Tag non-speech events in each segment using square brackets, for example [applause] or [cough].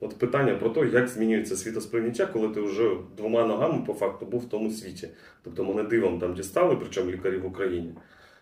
От питання про те, як змінюється світосприйняття, коли ти вже двома ногами по факту був в тому світі. Тобто мене дивом там дістали, причому лікарі в Україні.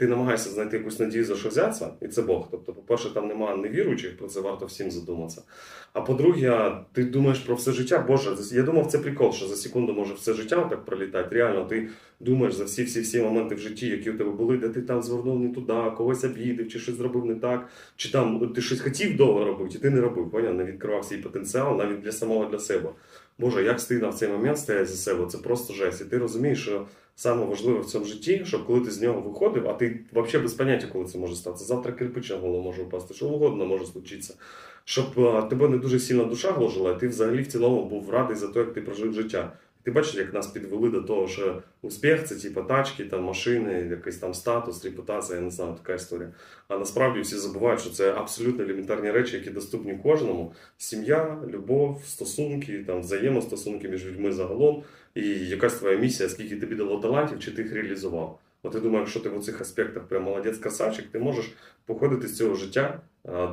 ти намагаєшся знайти якусь надію за що взятися, і це Бог. Тобто, по-перше, там немає невіруючих, про це варто всім задуматися. А по-друге, ти думаєш про все життя. Боже, я думав, це прикол, що за секунду може все життя так пролітати. Реально, ти думаєш за всі всі всі моменти в житті, які у тебе були, де ти там звернув не туди, когось обідав, чи щось зробив не так, чи там ти щось хотів довго робити, і ти не робив. Поняв? Не відкривав свій потенціал навіть для самого для себе. Боже, як стидно в цей момент стоять за себе, це просто жесть. І ти розумієш, що саме важливе в цьому житті, щоб коли ти з нього виходив, а ти взагалі без поняття, коли це може статися. Завтра кирпич на голову може впасти, що угодно може случитися. Щоб а, тебе не дуже сильно душа гложила, і ти взагалі в цілому був радий за те, як ти прожив життя. Ти бачиш, як нас підвели до того, що успіх це типу тачки, там машини, якийсь там статус, репутація, я не знаю, така історія. А насправді всі забувають, що це абсолютно елементарні речі, які доступні кожному: сім'я, любов, стосунки, там взаємостосунки між людьми загалом, і якась твоя місія, скільки тобі дало талантів, чи ти їх реалізував. От я думаю, якщо ти в цих аспектах прям молодець красавчик, ти можеш походити з цього життя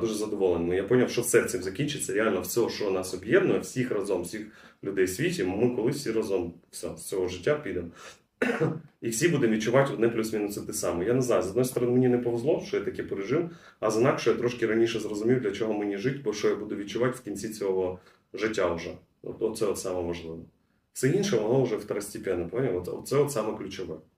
дуже задоволеним. Я зрозумів, що все цим закінчиться. Реально, все, що нас об'єднує, всіх разом, всіх людей в світі, ми колись всі разом все, з цього життя підемо. [clears throat] І всі будемо відчувати одне плюс-мінус те саме. Я не знаю, з одної сторони, мені не повезло, що я таке пережив, а з інакше я трошки раніше зрозумів, для чого мені жити, бо що я буду відчувати в кінці цього життя вже. Оце от саме важливе. Все інше, воно вже второстепенно, поняв? Оце от саме ключове.